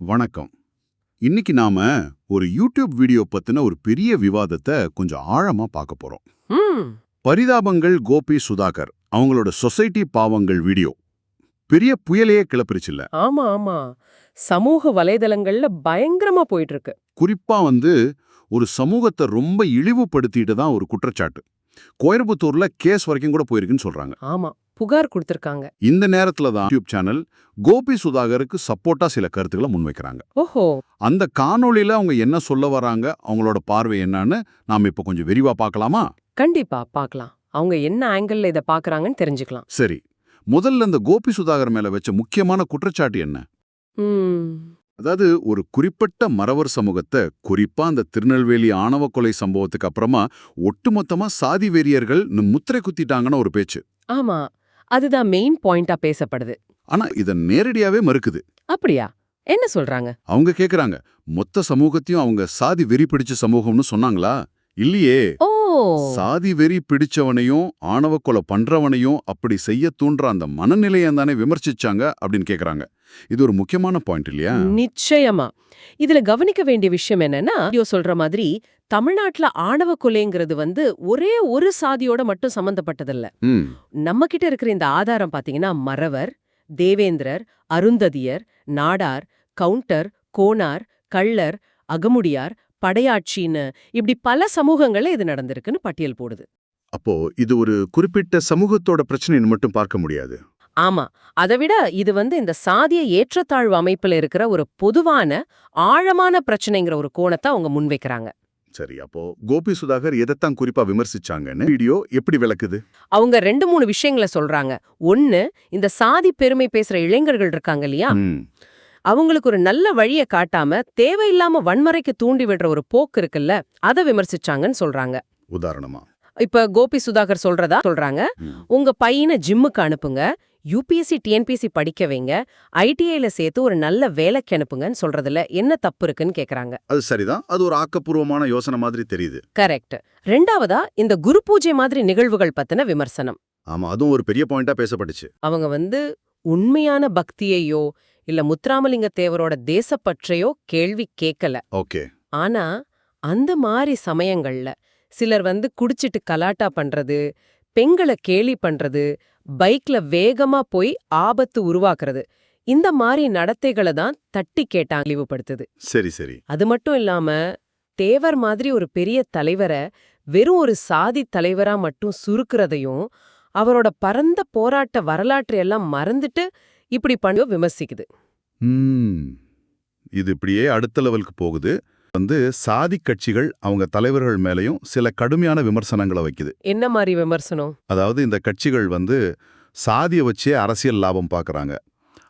வணக்கம். இன்னைக்கு நாம ஒரு யூடியூப் வீடியோ பத்தின ஒரு பெரிய விவாதத்தை கொஞ்சம் ஆழமா பார்க்க போறோம். பரிதாபங்கள் கோபி சுதாகர் அவங்களோட சொசைட்டி பாவங்கள் வீடியோ. பெரிய புயலையே கிளப்பிருச்சுல்ல ஆமா ஆமா. சமூக வலைதளங்கள்ல பயங்கரமா போயிட்டு இருக்கு குறிப்பா வந்து ஒரு சமூகத்தை ரொம்ப இழிவுபடுத்திட்டு தான் ஒரு குற்றச்சாட்டு. கோயம்புத்தூர்ல கேஸ் வரைக்கும் கூட போயிருக்குன்னு சொல்றாங்க. ஆமா. புகார் கொடுத்திருக்காங்க. இந்த நேரத்துல தான் யூடியூப் சேனல் கோபி சுதாகருக்கு சப்போர்ட்டா சில கருத்துக்களை முன்வைக்கிறாங்க. ஓஹோ. அந்த காணொளியில அவங்க என்ன சொல்ல வராங்க அவங்களோட பார்வை என்னன்னு நாம இப்ப கொஞ்சம் விரிவா பார்க்கலாமா? கண்டிப்பா பார்க்கலாம். அவங்க என்ன ஆங்கிள் இத பாக்குறாங்கன்னு தெரிஞ்சுக்கலாம். சரி. முதல்ல இந்த கோபி சுதாகர் மேல வச்ச முக்கியமான குற்றச்சாட்டு என்ன? அதாவது ஒரு குறிப்பிட்ட மறவர் சமூகத்தை குறிப்பா அந்த திருநெல்வேலி ஆணவ கொலை சம்பவத்துக்கு அப்புறமா ஒட்டுமொத்தமா சாதி வெறியர்கள் முத்திரை குத்திட்டாங்கன்னு ஒரு பேச்சு. ஆமா. அதுதான் மெயின் பாயிண்டா பேசப்படுது. ஆனா இத நேரடியாவே மறுக்குது. அப்படியா? என்ன சொல்றாங்க? அவங்க கேக்குறாங்க மொத்த சமூகத்தையும் அவங்க சாதி வெறி பிடிச்ச சமூகம்னு சொன்னாங்களா? இல்லையே. சாதி வெறி பிடிச்சவனையும் ஆணவ கொலை பண்றவனையும் அப்படி செய்ய தூண்டுற அந்த மனநிலையை தானே விமர்சிச்சாங்க? அப்படின்னு கேக்குறாங்க. இது ஒரு முக்கியமான பாயிண்ட் இல்லையா? நிச்சயமா. இதுல கவனிக்க வேண்டிய விஷயம் என்னன்னா சொல்ற மாதிரி தமிழ்நாட்டுல ஆணவ கொலைங்கிறது வந்து ஒரே ஒரு சாதியோட மட்டும் சம்பந்தப்பட்டதல்ல. நம்ம கிட்ட இருக்கிற இந்த ஆதாரம் பாத்தீங்கன்னா மறவர் தேவேந்திரர் அருந்ததியர் நாடார் கவுண்டர் கோனார் கள்ளர் அகமுடியார் படையாட்சின்னு இப்படி பல சமூகங்கள்ல இது நடந்திருக்குன்னு பட்டியல் போடுது. அப்போ இது ஒரு குறிப்பிட்ட சமூகத்தோட பிரச்சனைன்னு மட்டும் பார்க்க முடியாது. ஆமா. அதை விட இது வந்து இந்த சாதிய ஏற்றத்தாழ்வு அமைப்புல இருக்கிற ஒரு பொதுவான ஆழமான பிரச்சனைங்கிற ஒரு கோணத்தை அவங்க முன்வைக்கிறாங்க. சரி அப்போ கோபி சுதாகர் எதைத்தான் குறிப்பா விமர்சிச்சாங்கன்னு வீடியோ எப்படி விளக்குது? அவங்க ரெண்டு மூணு விஷயங்களை சொல்றாங்க. ஒன்னு இந்த சாதி பெருமை பேசுற இளைஞர்கள் இருக்காங்க இல்லையா? அவங்களுக்கு ஒரு நல்ல வழிய காட்டாம தேவையில்லாம வன்முறைக்கு தூண்டி விடுற ஒரு போக்கு இருக்குல்ல அதை விமர்சிச்சாங்கன்னு சொல்றாங்க. உதாரணமா? இப்ப கோபி சுதாகர் சொல்றதா சொல்றாங்க. உங்க பையனை ஜிம்முக்கு அனுப்புங்க. யூபிஎஸ்சி டிஎன்பிஎஸ்சி படிக்க வைங்க. ஐடிஐல சேர்த்து ஒரு நல்ல வேலைக்கு அனுப்புங்கன்னு சொல்றதுல என்ன தப்பு இருக்குன்னு கேக்குறாங்க. அது சரிதான். அது ஒரு ஆக்கப்பூர்வமான யோசனை மாதிரி தெரியுது. கரெக்ட். ரெண்டாவதா இந்த குரு பூஜை மாதிரி நிகழ்வுகள் பத்தின விமர்சனம். ஆமா அதுவும் ஒரு பெரிய பாயிண்டா பேசப்பட்டுச்சு. அவங்க வந்து உண்மையான பக்தியையோ இல்ல முத்துராமலிங்க தேவரோட தேசப்பற்றையோ கேள்வி கேட்கல ஓகே. ஆனா அந்த மாதிரி சமயங்கள்ல சிலர் வந்து குடிச்சிட்டு கலாட்டா பண்றது பெண்களை கேலி பண்றது பைக்ல வேகமா போய் ஆபத்து உருவாக்குறது இந்த மாதிரி நடத்தைகளை தான் தட்டி கேட்டாங்க இழிவுபடுத்துது. சரி சரி. அது மட்டும் இல்லாம தேவர் மாதிரி ஒரு பெரிய தலைவரை வெறும் ஒரு சாதி தலைவரா மட்டும் சுருக்குறதையும் அவரோட பரந்த போராட்ட வரலாற்றை எல்லாம் மறந்துட்டு இப்படி பண்ண விமர்சிக்குது. இது இப்படியே அடுத்த லெவலுக்கு போகுது. வந்து சாதி கட்சிகள் அவங்க தலைவர்கள் மேலயும் சில கடுமையான விமர்சனங்களை வைக்குது. என்ன மாதிரி விமர்சனம்? அதாவது இந்த கட்சிகள் வந்து சாதியை வச்சே அரசியல் லாபம் பார்க்கறாங்க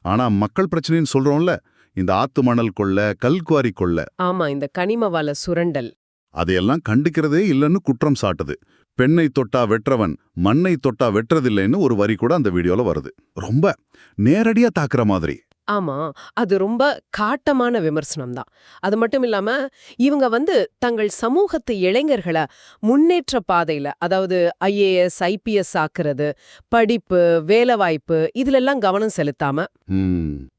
ஆனா மக்கள் பிரச்சனைன்னு சொல்றோம்ல இந்த ஆத்து மணல் கொள்ள கல்குவாரி கொள்ள. ஆமா இந்த கனிம சுரண்டல். அதையெல்லாம் கண்டுக்கிறதே இல்லைன்னு குற்றம் சாட்டுது. பெண்ணை தொட்டா வெற்றவன் மண்ணை தொட்டா வெற்றதில்லைன்னு ஒரு வரி கூட அந்த வீடியோல வருது. ரொம்ப நேரடியா தாக்குற மாதிரி. ஆமா அது ரொம்ப காட்டமான விமர்சனம் தான். அது மட்டும் இல்லாம இவங்க வந்து தங்கள் சமூகத்து இளைஞர்களை முன்னேற்ற பாதையில அதாவது ஐஏஎஸ் ஐபிஎஸ் ஆக்குறது படிப்பு வேலைவாய்ப்பு இதுலெல்லாம் கவனம் செலுத்தாம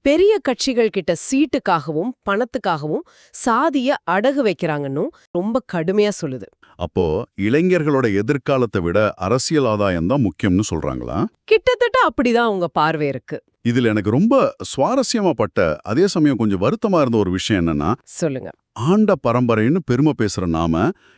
பெரிய கட்சிகள் கிட்ட சீட்டுக்காகவும் பணத்துக்காகவும் சாதிய அடகு வைக்கிறாங்கன்னும் ரொம்ப கடுமையா சொல்லுது. அப்போ இளைஞர்களோட எதிர்காலத்தை விட அரசியல் ஆதாயம் தான் முக்கியம்னு சொல்றாங்களா? கிட்டத்தட்ட அப்படிதான் அவங்க பார்வை இருக்கு. இதுல எனக்கு ரொம்ப சுவாரஸ்யமா பட்ட அதே சமயம் கொஞ்சம் வருத்தமா இருந்த ஒரு விஷயம் என்னன்னா சொல்லுங்க. ஆண்ட பரம்பரைன்னு பெருமை பேசுற நாம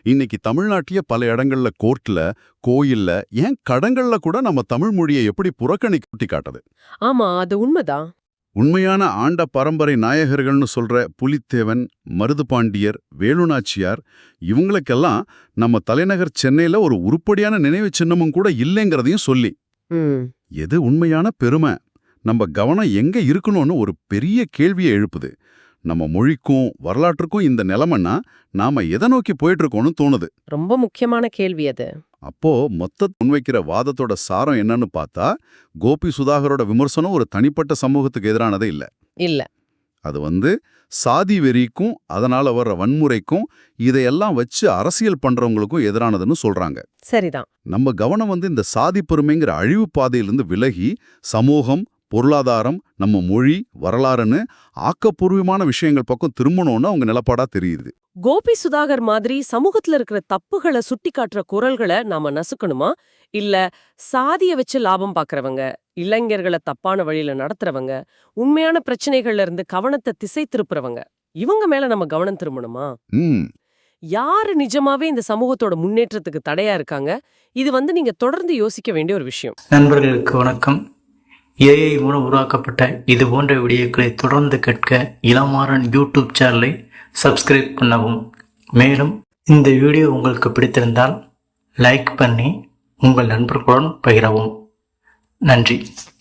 இன்னைக்கு தமிழ்நாட்டிய பல இடங்கள்ல கோர்ட்ல கோயில்ல ஏன் கடங்கள்ல கூட நம்ம தமிழ் மொழியை எப்படி புறக்கணிக்க காட்டுது? ஆமா அது உண்மைதான் உண்மையான ஆண்ட பரம்பரை நாயகர்கள்னு சொல்ற புலித்தேவன் மருதுபாண்டியர் வேலுநாச்சியார் இவங்களுக்கெல்லாம் நம்ம தலைநகர் சென்னையில ஒரு உருப்படியான நினைவு சின்னமும் கூட இல்லைங்கிறதையும் சொல்லி. எது உண்மையான பெருமை? நம்ம கவனம் எங்க இருக்கணும்னு ஒரு பெரிய கேள்வியை எழுப்புது. நம்ம மொழிக்கும் வரலாற்றுக்கும் இந்த நிலைமைன்னா நாம எதை நோக்கி போயிட்டு இருக்கோம்னு தோணுது. ரொம்ப முக்கியமான கேள்வி அது. அப்போ மொத்த முன்வைக்கிற வாதத்தோட சாரம் என்னன்னு பார்த்தா கோபி சுதாகரோட விமர்சனம் ஒரு தனிப்பட்ட சமூகத்துக்கு எதிரானதே இல்ல. இல்ல. அது வந்து சாதி வெறிக்கும் அதனால வர்ற வன்முறைக்கும் இதையெல்லாம் வச்சு அரசியல் பண்றவங்களுக்கும் எதிரானதுன்னு சொல்றாங்க. சரிதான். நம்ம கவனம் வந்து இந்த சாதி பெருமைங்கிற அழிவு பாதையிலிருந்து விலகி சமூகம் பொருளாதாரம் நம்ம மொழி வரலாறுன்னு ஆக்கப்பூர்வமான விஷயங்கள் பக்கம் திரும்பணும்னு அவங்க நிலப்பாடா தெரியுது. கோபி சுதாகர் மாதிரி சமூகத்துல இருக்கிற தப்புகளை சுட்டி காட்டுற குரல்களை நாம நசுக்கணுமா? இல்ல சாதிய வச்சு லாபம் பாக்குறவங்க இளைஞர்களை தப்பான வழியில நடத்துறவங்க உண்மையான பிரச்சனைகள்ல இருந்து கவனத்தை திசை திருப்புறவங்க இவங்க மேல நம்ம கவனம் திரும்பணுமா? ம். யாரு நிஜமாவே இந்த சமூகத்தோட முன்னேற்றத்துக்கு தடையா இருக்காங்க? இது வந்து நீங்க தொடர்ந்து யோசிக்க வேண்டிய ஒரு விஷயம். நண்பர்களுக்கு வணக்கம். ஏஐ மூலம் உருவாக்கப்பட்ட இது போன்ற வீடியோக்களை தொடர்ந்து கேட்க இளமாறன் யூடியூப் சேனலை சப்ஸ்கிரைப் பண்ணவும். மேலும் இந்த வீடியோ உங்களுக்கு பிடித்திருந்தால் லைக் பண்ணி உங்கள் நண்பர்களுடன் பகிரவும். நன்றி.